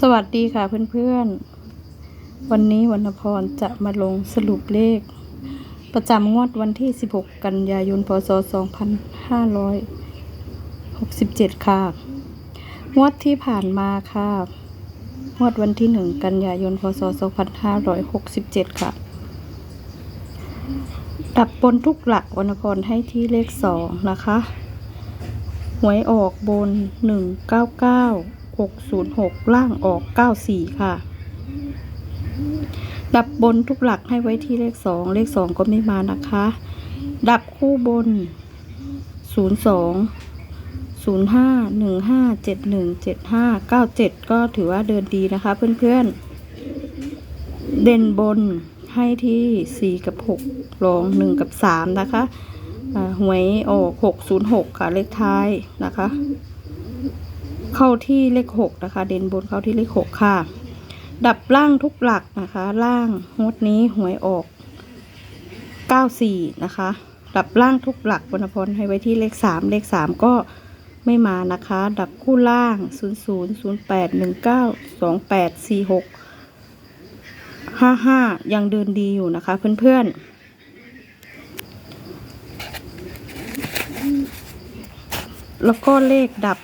สวัสดีค่ะเพื่อนๆ วันนี้วรรณพรจะมาลงสรุปเลข ประจำงวดวันที่ 16 กันยายน พศ 2567 ค่ะ งวดที่ผ่านมาค่ะ งวดวันที่ 1 กันยายน พศ 2567 ค่ะ ดับบนทุกหลักวรรณพรให้ที่เลข 2 นะคะ หวยออกบน 199 606 ล่างออก 94 ค่ะ ดับบนทุกหลักให้ไว้ที่เลข 2 เลข 2 ก็ไม่มานะคะ ดับคู่บน 02 05 15 71 75 97 ก็ถือว่าเดินดีนะคะเพื่อนๆ เด่นบนให้ที่ 4 กับ 6 รอง 1 กับ 3 นะคะหวยออก 606 ค่ะเลขท้ายนะคะ เข้าที่เลข 6 นะคะ เด่นบนเข้าที่เลข 6 ค่ะ ดับล่างทุกหลักนะคะ ล่างงวดนี้หวยออก 94 นะคะ ดับล่างทุกหลักวรรณพรให้ไว้ที่เลข 3 เลข 3 ก็ไม่มานะคะ ดับคู่ล่าง 00 08 19 28 46 55 ยังเดินดีอยู่นะคะเพื่อนๆแล้วก็เลขดับ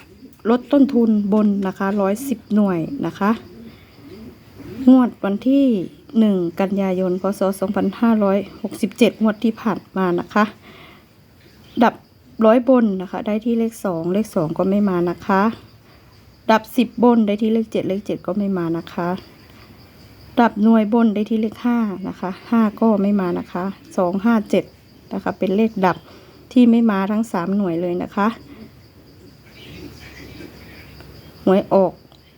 ลดต้นทุนบนนะคะร้อยสิบหน่วยนะคะ งวดวันที่หนึ่งกันยายนพศสองพันห้าร้อยหกสิบเจ็ดงวดที่ผ่านมานะคะ ดับร้อยบนนะคะ ได้ที่เลขสองเลขสองก็ไม่มานะคะ ดับสิบบนได้ที่เลขเจ็ดเลขเจ็ดก็ไม่มานะคะดับหน่วยบนได้ที่เลขห้านะคะห้าก็ไม่มานะคะสองห้าเจ็ดนะคะ เป็นเลขดับที่ไม่มาทั้งสามหน่วยเลยนะคะ หวยออก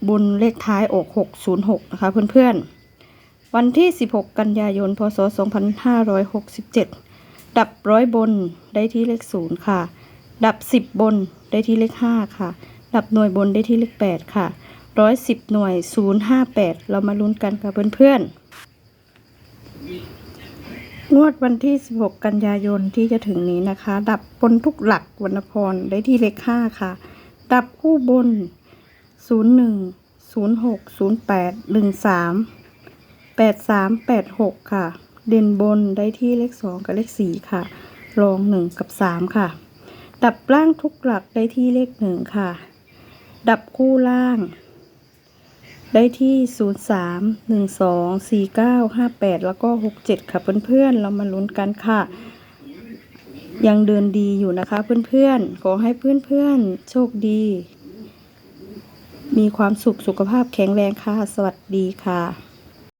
บุญเลขท้ายออก606 นะคะเพื่อนๆ วันที่ 16 กันยายน พศ 2567 ดับร้อยบนได้ที่เลข 0 ค่ะ ดับ 10 บนได้ที่เลข 5 ค่ะ ดับหน่วยบนได้ที่เลข 8 ค่ะร้อยสิบหน่วย 058 เรามาลุ้นกันค่ะเพื่อนๆ งวดวันที่ 16 กันยายนที่จะถึงนี้นะคะ ดับบนทุกหลักวรรณพรได้ที่เลข 5 ค่ะ ดับคู่บน ศูนย์หนึ่งศูนย์หกศูนย์แปดหนึ่งสามแปดสามแปดหกค่ะ เด่นบนได้ที่เลขสองกับเลขสี่ค่ะรองหนึ่งกับสามค่ะ ดับล่างทุกหลักได้ที่เลขหนึ่งค่ะ ดับคู่ล่าง ได้ที่ศูนย์สามหนึ่งสองสี่เก้าห้าแปดแล้วก็หกเจ็ดค่ะเพื่อนๆ เรามาลุ้นกันค่ะยังเดินดีอยู่นะคะเพื่อนๆ ขอให้เพื่อนๆ โชคดี มีความสุขสุขภาพแข็งแรงค่ะ สวัสดีค่ะ